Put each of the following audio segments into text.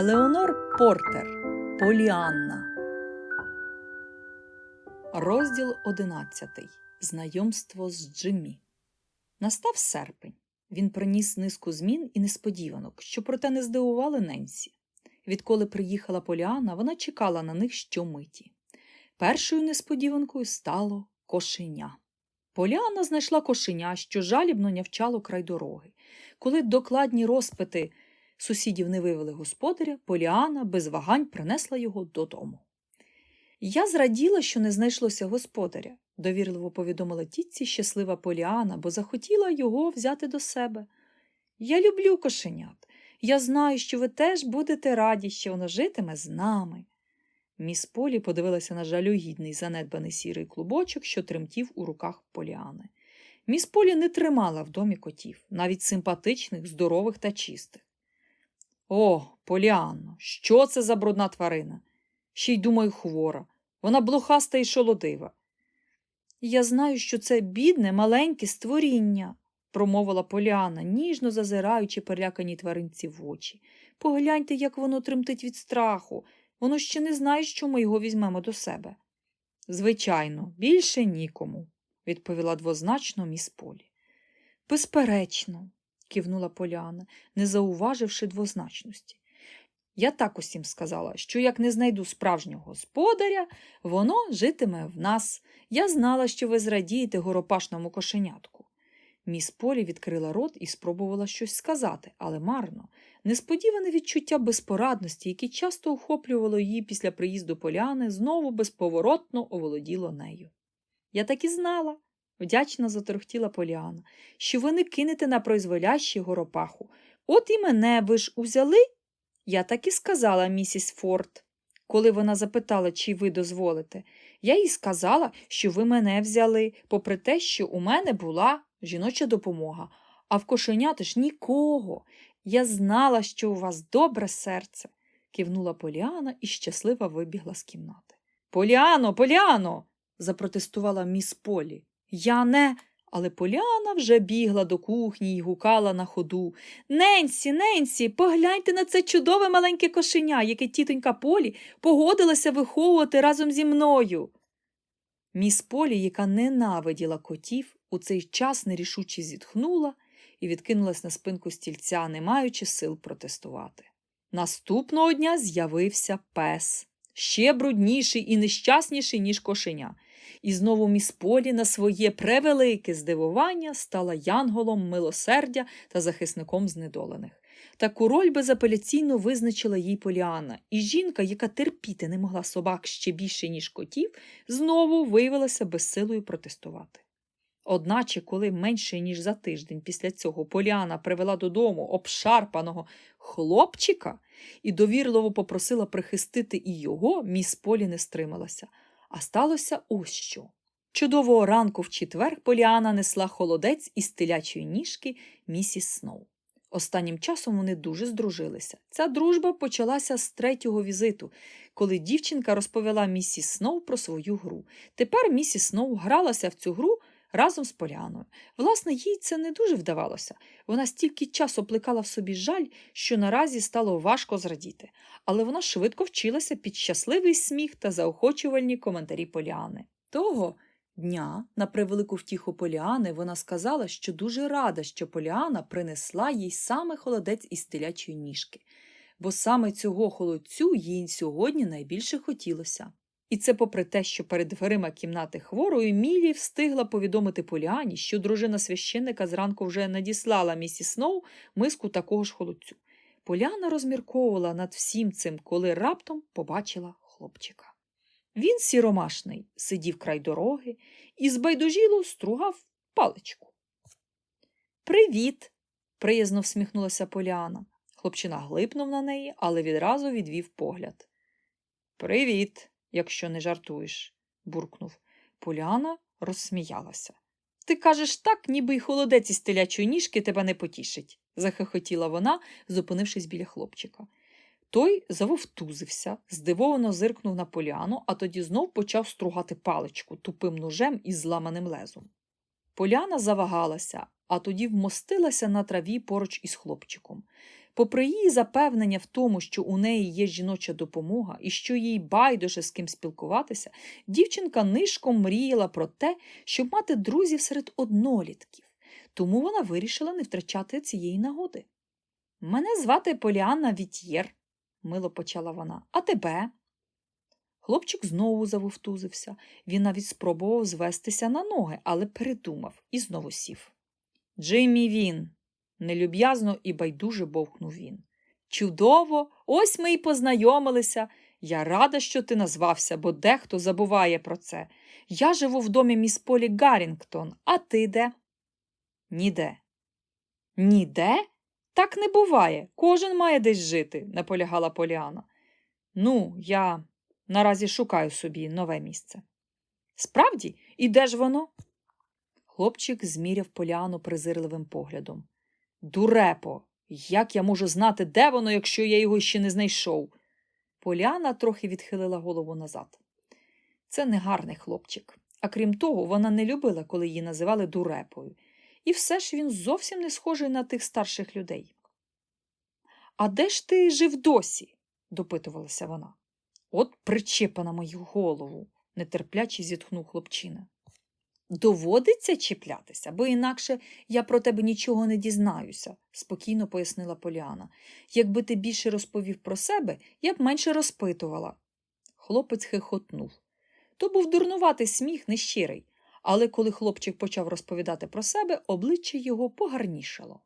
Елеонор Портер Поліанна. Розділ одинадцятий. Знайомство з Джиммі. Настав серпень. Він приніс низку змін і несподіванок, що проте не здивували Ненсі. Відколи приїхала Поліанна, вона чекала на них щомиті. Першою несподіванкою стало кошеня. Поліанна знайшла кошеня, що жалібно нявчало край дороги. Коли докладні розпити сусідів не вивели господаря, Поліана без вагань принесла його додому. Я зраділа, що не знайшлося господаря, довірливо повідомила тітці щаслива Поліана, бо захотіла його взяти до себе. Я люблю кошенят. Я знаю, що ви теж будете раді, що воно житиме з нами. Міс Полі подивилася на жалюгідний занедбаний сірий клубочок, що тремтів у руках Поліани. Міс Полі не тримала в домі котів, навіть симпатичних, здорових та чистих. О, Поліанно, що це за брудна тварина? Ще й думаю, хвора. Вона блохаста і шолодива. Я знаю, що це бідне, маленьке створіння, промовила Поліана, ніжно зазираючи переляканій тваринці в очі. Погляньте, як воно тремтить від страху. Воно ще не знає, що ми його візьмемо до себе. Звичайно, більше нікому, відповіла двозначно міс Полі. Безперечно, кивнула Поляна, не зауваживши двозначності. Я так усім сказала, що як не знайду справжнього господаря, воно житиме в нас. Я знала, що ви зрадієте горопашному кошенятку. Міс Полі відкрила рот і спробувала щось сказати, але марно. Несподіване відчуття безпорадності, яке часто охоплювало її після приїзду поляни, знову безповоротно оволоділо нею. Я так і знала, вдячно заторохтіла Поліана, що ви не кинете на произволяще горопаху. От і мене ви ж узяли? Я так і сказала, місіс Форд. Коли вона запитала, чи ви дозволите, я їй сказала, що ви мене взяли, попри те, що у мене була жіноча допомога, а в кошеняти ж нікого. Я знала, що у вас добре серце, кивнула Поліана і щаслива вибігла з кімнати. Поліано, Поліано. запротестувала міс Полі. Я не. Але Поляна вже бігла до кухні й гукала на ходу. Ненсі, Ненсі, погляньте на це чудове маленьке кошеня, яке тітонька Полі погодилася виховувати разом зі мною. Міс Полі, яка ненавиділа котів, у цей час нерішуче зітхнула і відкинулась на спинку стільця, не маючи сил протестувати. Наступного дня з'явився пес, ще брудніший і нещасніший, ніж кошеня. І знову міс Полі на своє превелике здивування стала янголом милосердя та захисником знедолених. Таку роль безапеляційно визначила їй Поліана, і жінка, яка терпіти не могла собак ще більше, ніж котів, знову виявилася безсилою протестувати. Одначе, коли менше ніж за тиждень після цього Поліана привела додому обшарпаного хлопчика і довірливо попросила прихистити і його, міс Полі не стрималася. А сталося ось що. Чудового ранку в четвер Поліана несла холодець із телячої ніжки місіс Сноу. Останнім часом вони дуже здружилися. Ця дружба почалася з третього візиту, коли дівчинка розповіла місіс Сноу про свою гру. Тепер місіс Сноу гралася в цю гру разом з Поліаною. Власне, їй це не дуже вдавалося. Вона стільки часу плекала в собі жаль, що наразі стало важко зрадіти, але вона швидко вчилася під щасливий сміх та заохочувальні коментарі Поліани. Того дня, на превелику втіху Поліани, вона сказала, що дуже рада, що Поліана принесла їй саме холодець із телячої ніжки, бо саме цього холодцю їй сьогодні найбільше хотілося. І це попри те, що перед дверима кімнати хворої Мілі встигла повідомити Поліані, що дружина священника зранку вже надіслала місіс Сноу миску такого ж холодцю. Поляна розмірковувала над всім цим, коли раптом побачила хлопчика. Він сіромашний, сидів край дороги і збайдужіло стругав паличку. Привіт, приязно всміхнулася Поліана. Хлопчина глипнув на неї, але відразу відвів погляд. Привіт, якщо не жартуєш, буркнув. Поліана розсміялася. Ти кажеш так, ніби й холодець із телячої ніжки тебе не потішить, захихотіла вона, зупинившись біля хлопчика. Той завовтузився, здивовано зиркнув на поляну, а тоді знов почав стругати паличку тупим ножем із зламаним лезом. Поляна завагалася, а тоді вмостилася на траві поруч із хлопчиком. Попри її запевнення в тому, що у неї є жіноча допомога і що їй байдуже з ким спілкуватися, дівчинка нишком мріяла про те, щоб мати друзів серед однолітків, тому вона вирішила не втрачати цієї нагоди. Мене звати Поліанна Вітєр, мило почала вона, а тебе? Хлопчик знову завовтузився. Він навіть спробував звестися на ноги, але передумав і знову сів. Джиммі він, нелюб'язно і байдуже бовкнув він. Чудово, ось ми й познайомилися. Я рада, що ти назвався, бо дехто забуває про це. Я живу в домі міс Полі Гаррінгтон, а ти де? Ніде. Ніде? Так не буває. Кожен має десь жити, наполягала Поліана. Ну, я наразі шукаю собі нове місце. Справді, і де ж воно? Хлопчик зміряв Поліану презирливим поглядом. Дурепо, як я можу знати, де воно, якщо я його ще не знайшов? Поліана трохи відхилила голову назад. Це негарний хлопчик. А крім того, вона не любила, коли її називали дурепою. І все ж він зовсім не схожий на тих старших людей. А де ж ти жив досі? допитувалася вона. От причепа на мою голову, нетерпляче зітхнув хлопчина. Доводиться чіплятися, бо інакше я про тебе нічого не дізнаюся, спокійно пояснила Поліана. Якби ти більше розповів про себе, я б менше розпитувала. Хлопець хихотнув. То був дурнуватий сміх, нещирий, але коли хлопчик почав розповідати про себе, обличчя його погарнішало.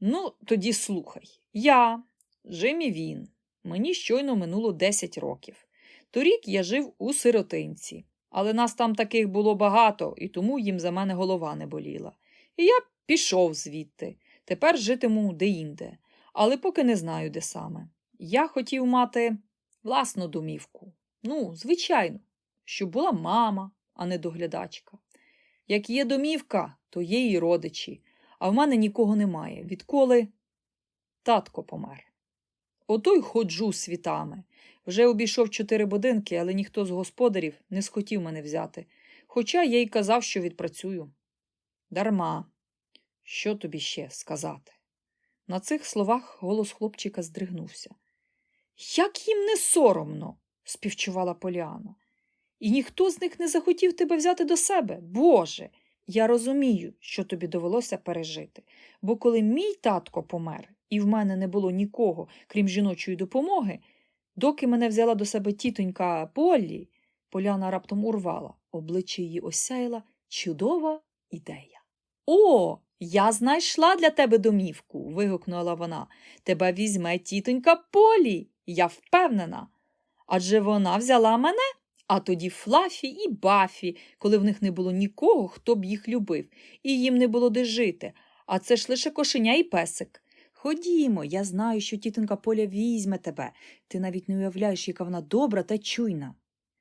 Ну, тоді слухай. Я, Джиммі Він, мені щойно минуло 10 років. Торік я жив у сиротинці, але нас там таких було багато, і тому їм за мене голова не боліла. І я пішов звідти. Тепер житиму деінде, але поки не знаю, де саме. Я хотів мати власну домівку. Ну, звичайно, щоб була мама, а не доглядачка. Як є домівка, то є і родичі, а в мене нікого немає, відколи татко помер. Ото й ходжу світами. Вже обійшов чотири будинки, але ніхто з господарів не схотів мене взяти, хоча я й казав, що відпрацюю. Дарма. Що тобі ще сказати? На цих словах голос хлопчика здригнувся. Як їм не соромно, співчувала Поліана. І ніхто з них не захотів тебе взяти до себе. Боже, я розумію, що тобі довелося пережити, бо коли мій татко помер, і в мене не було нікого, крім жіночої допомоги, доки мене взяла до себе тітонька Поллі, Поляна раптом урвала, обличчя її осяяла чудова ідея. О, я знайшла для тебе домівку. вигукнула вона. Тебе візьме тітонька Полі, я впевнена. Адже вона взяла мене, а тоді Флафі і Бафі, коли в них не було нікого, хто б їх любив, і їм не було де жити. А це ж лише кошеня і песик. Ходімо, я знаю, що тітонька Поля візьме тебе. Ти навіть не уявляєш, яка вона добра та чуйна.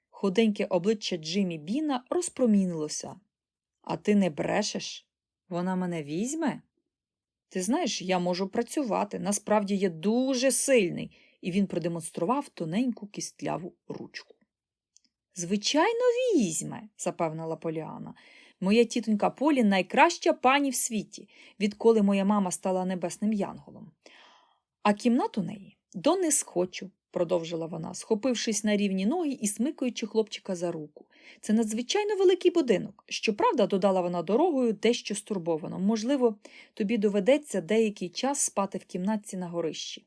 Худеньке обличчя Джиммі Біна розпромінилося. А ти не брешеш? Вона мене візьме? Ти знаєш, я можу працювати. Насправді я дуже сильний, і він продемонстрував тоненьку кістляву ручку. Звичайно, візьме, запевнила Поліана. Моя тітонька Полі найкраща пані в світі, відколи моя мама стала небесним янголом. А кімнат у неї до не схочу, продовжила вона, схопившись на рівні ноги і смикаючи хлопчика за руку. Це надзвичайно великий будинок. Щоправда, додала вона дорогою дещо стурбовано. Можливо, тобі доведеться деякий час спати в кімнатці на горищі.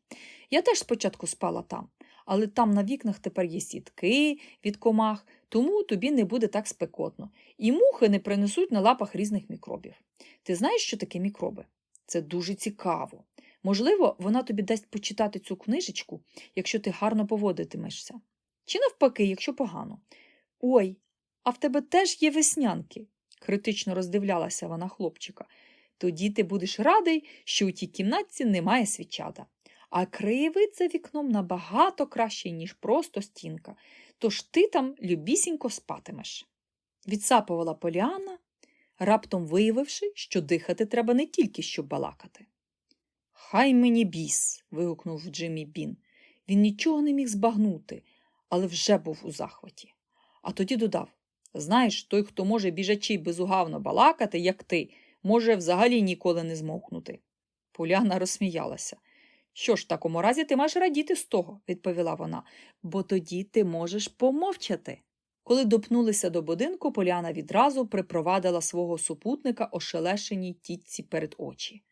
Я теж спочатку спала там, але там на вікнах тепер є сітки від комах, тому тобі не буде так спекотно. І мухи не принесуть на лапах різних мікробів. Ти знаєш, що таке мікроби? Це дуже цікаво. Можливо, вона тобі дасть почитати цю книжечку, якщо ти гарно поводитимешся. Чи навпаки, якщо погано. Ой, а в тебе теж є веснянки, критично роздивлялася вона хлопчика. Тоді ти будеш радий, що у тій кімнатці немає свічада. А краєвид за вікном набагато кращий, ніж просто стінка, тож ти там любісінько спатимеш. Відсапувала Поліана, раптом виявивши, що дихати треба не тільки щоб балакати. Хай мені біс. вигукнув Джиммі Бін. Він нічого не міг збагнути, але вже був у захваті. А тоді додав Знаєш, той, хто може біжачи безугавно балакати, як ти, може взагалі ніколи не змовкнути. Поляна розсміялася. Що ж, в такому разі ти маєш радіти з того, відповіла вона, бо тоді ти можеш помовчати. Коли допнулися до будинку, Поляна відразу припровадила свого супутника ошелешеній тітці перед очі.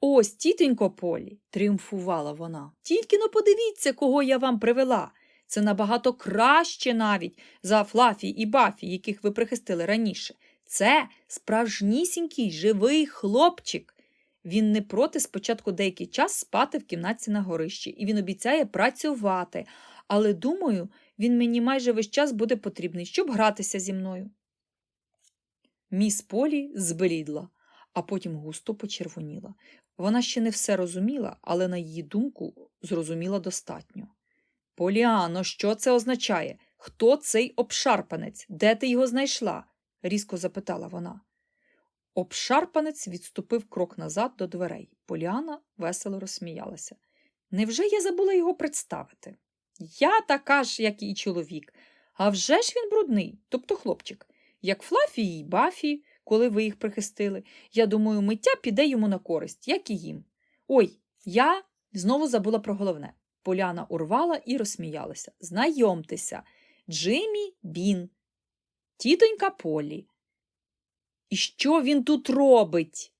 Ось, тітонько Полі, тріумфувала вона. Тільки но подивіться, кого я вам привела. Це набагато краще навіть за Флафі і Бафі, яких ви прихистили раніше. Це справжнісінький живий хлопчик. Він не проти спочатку деякий час спати в кімнаті на горищі, і він обіцяє працювати. Але, думаю, він мені майже весь час буде потрібний, щоб гратися зі мною. Міс Полі зблідла, а потім густо почервоніла. Вона ще не все розуміла, але, на її думку, зрозуміла достатньо. Поліано, що це означає? Хто цей обшарпанець? Де ти його знайшла? різко запитала вона. Обшарпанець відступив крок назад до дверей. Поліана весело розсміялася. Невже я забула його представити? Я така ж, як і чоловік. А вже ж він брудний, тобто хлопчик, як Флафі і Бафі, коли ви їх прихистили. Я думаю, миття піде йому на користь, як і їм. Ой, я знову забула про головне. Поляна урвала і розсміялася. Знайомтеся, Джиммі Бін, тітонька Полі. І що він тут робить?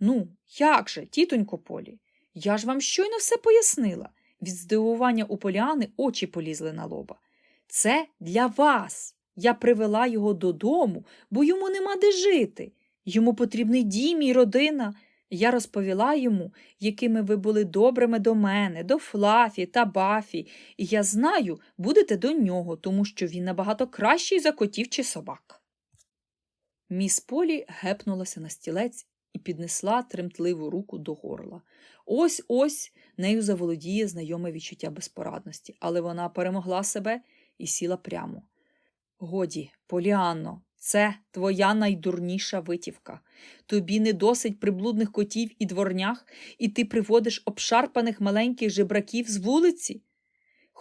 Ну, як же, тітонько Полі, я ж вам щойно все пояснила. Від здивування у Поліани очі полізли на лоба. Це для вас. Я привела його додому, бо йому нема де жити. Йому потрібний дім і родина. Я розповіла йому, якими ви були добрими до мене, до Флафі та Бафі, і я знаю, будете до нього, тому що він набагато кращий за котів чи собак. Міс Полі гепнулася на стілець і піднесла тремтливу руку до горла. Ось ось нею заволодіє знайоме відчуття безпорадності, але вона перемогла себе і сіла прямо. Годі, Поліанно, це твоя найдурніша витівка. Тобі не досить приблудних котів і дворнях, і ти приводиш обшарпаних маленьких жебраків з вулиці.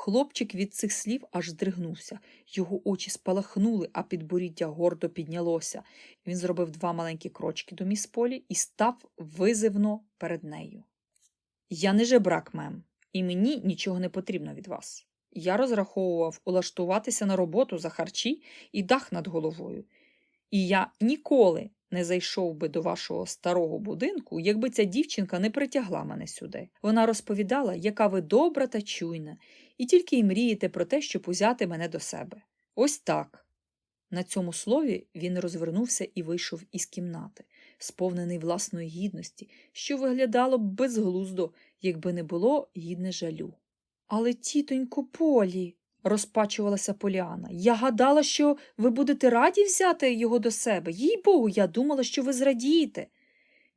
Хлопчик від цих слів аж здригнувся. Його очі спалахнули, а підборіддя гордо піднялося. Він зробив два маленькі крочки до міс Полі і став визивно перед нею. Я не жебрак, мем, і мені нічого не потрібно від вас. Я розраховував улаштуватися на роботу за харчі і дах над головою. І я ніколи не зайшов би до вашого старого будинку, якби ця дівчинка не притягла мене сюди. Вона розповідала, яка ви добра та чуйна, і тільки й мрієте про те, щоб узяти мене до себе. Ось так. На цьому слові він розвернувся і вийшов із кімнати, сповнений власної гідності, що виглядало б безглуздо, якби не було гідне жалю. Але, тітонько Полі, розпачувалася Поліана, я гадала, що ви будете раді взяти його до себе. Їй богу, я думала, що ви зрадієте.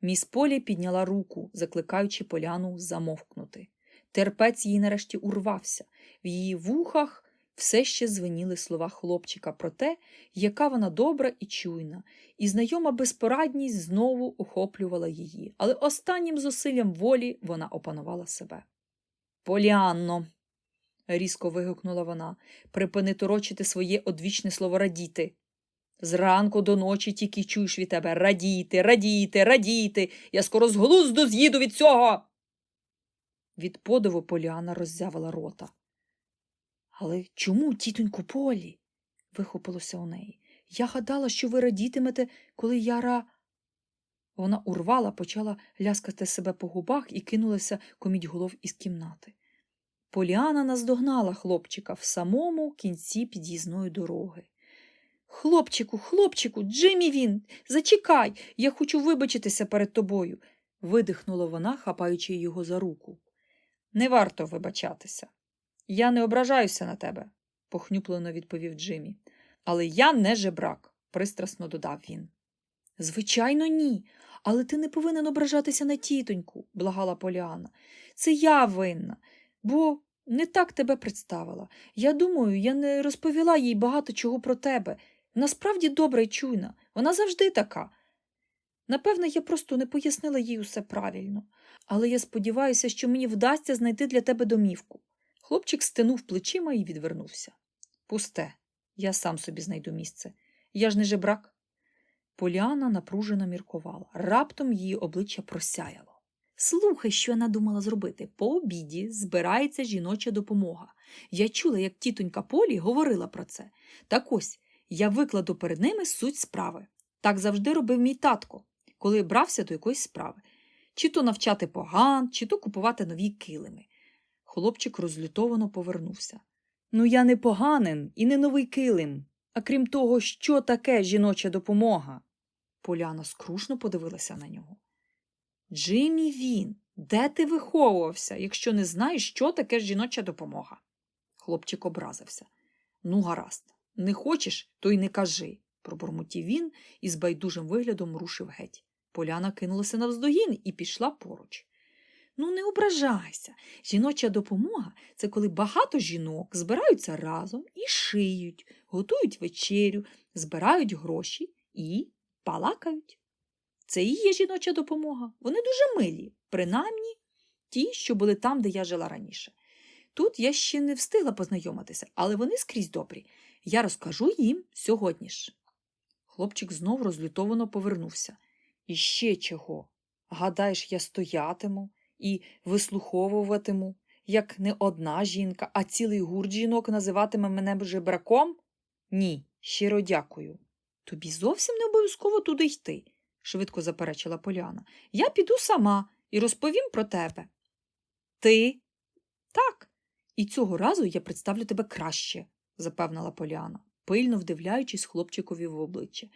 Міс Полі підняла руку, закликаючи Поляну замовкнути. Терпець їй нарешті урвався. В її вухах все ще звеніли слова хлопчика про те, яка вона добра і чуйна, і знайома безпорадність знову охоплювала її, але останнім зусиллям волі вона опанувала себе. Поліанно, різко вигукнула вона, припини торочити своє одвічне слово радіти. Зранку до ночі тільки чуєш від тебе радіти, радіти, радіти. Я скоро з глузду з'їду від цього. Від подиву Поліана роззявила рота. Але чому, тітоньку Полі? вихопилося у неї. Я гадала, що ви радітимете, коли я ра. Вона урвала, почала ляскати себе по губах і кинулася коміть голов із кімнати. Поліана наздогнала хлопчика в самому кінці під'їзної дороги. Хлопчику, хлопчику, Джиммі він, зачекай, я хочу вибачитися перед тобою, видихнула вона, хапаючи його за руку. Не варто вибачатися. Я не ображаюся на тебе, похнюплено відповів Джиммі. Але я не жебрак, пристрасно додав він. Звичайно, ні. Але ти не повинен ображатися на тітоньку, благала Поліана. Це я винна, бо не так тебе представила. Я думаю, я не розповіла їй багато чого про тебе. Вона справді добра і чуйна, вона завжди така. Напевне, я просто не пояснила їй усе правильно, але я сподіваюся, що мені вдасться знайти для тебе домівку. Хлопчик стинув плечима і відвернувся. Пусте, я сам собі знайду місце. Я ж не жебрак. Поліана напружено міркувала. Раптом її обличчя просяяло. Слухай, що я надумала зробити. По обіді збирається жіноча допомога. Я чула, як тітонька Полі говорила про це. Так ось, я викладу перед ними суть справи. Так завжди робив мій татко, коли брався до якоїсь справи. Чи то навчати поган, чи то купувати нові килими. Хлопчик розлютовано повернувся. Ну, я не поганин і не новий килим. А крім того, що таке жіноча допомога? Поляна скрушно подивилася на нього. Джиммі він, де ти виховувався, якщо не знаєш, що таке жіноча допомога? Хлопчик образився. Ну, гаразд, не хочеш, то й не кажи, пробурмотів він і з байдужим виглядом рушив геть. Поляна кинулася навздогін і пішла поруч. Ну, не ображайся. Жіноча допомога це коли багато жінок збираються разом і шиють, готують вечерю, збирають гроші і палакають. Це і є жіноча допомога. Вони дуже милі, принаймні ті, що були там, де я жила раніше. Тут я ще не встигла познайомитися, але вони скрізь добрі. Я розкажу їм сьогодні ж. Хлопчик знов розлютовано повернувся. І ще чого? Гадаєш, я стоятиму і вислуховуватиму, як не одна жінка, а цілий гурт жінок називатиме мене жебраком? Ні, щиро дякую. Тобі зовсім не обов'язково туди йти, швидко заперечила Поляна. Я піду сама і розповім про тебе. Ти? Так. І цього разу я представлю тебе краще, запевнила Поляна, пильно вдивляючись хлопчикові в обличчя.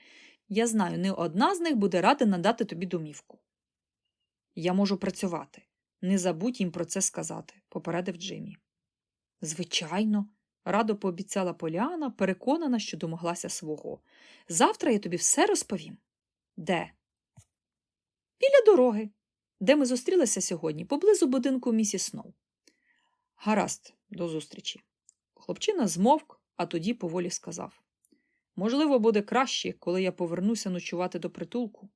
Я знаю, не одна з них буде рада надати тобі домівку. Я можу працювати. Не забудь їм про це сказати, попередив Джиммі. Звичайно, радо пообіцяла Поляна, переконана, що домоглася свого. Завтра я тобі все розповім. Де? Біля дороги, де ми зустрілися сьогодні, поблизу будинку місіс Сноу. Гаразд, до зустрічі. Хлопчина змовк, а тоді поволі сказав Можливо, буде краще, коли я повернуся ночувати до притулку.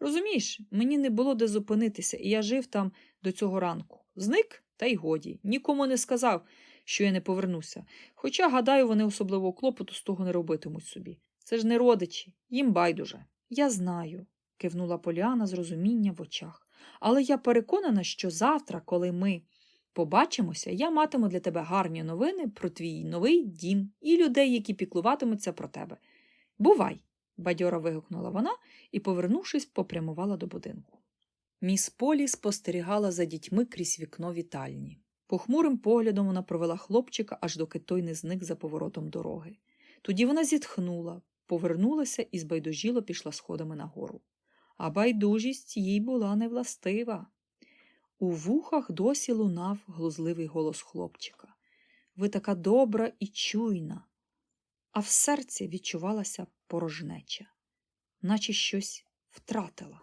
Розумієш, мені не було де зупинитися, і я жив там до цього ранку. Зник, та й годі. Нікому не сказав, що я не повернуся. Хоча, гадаю, вони особливого клопоту з того не робитимуть собі. Це ж не родичі, їм байдуже. Я знаю, кивнула Поліана з розуміння в очах. Але я переконана, що завтра, коли ми побачимося, я матиму для тебе гарні новини про твій новий дім і людей, які піклуватимуться про тебе. Бувай! бадьоро вигукнула вона і, повернувшись, попрямувала до будинку. Міс Полі спостерігала за дітьми крізь вікно вітальні. Похмурим поглядом вона провела хлопчика, аж доки той не зник за поворотом дороги. Тоді вона зітхнула, повернулася і збайдужіло пішла сходами нагору. А байдужість їй була невластива. У вухах досі лунав глузливий голос хлопчика. Ви така добра і чуйна. А в серці відчувалася порожнеча, наче щось втратила.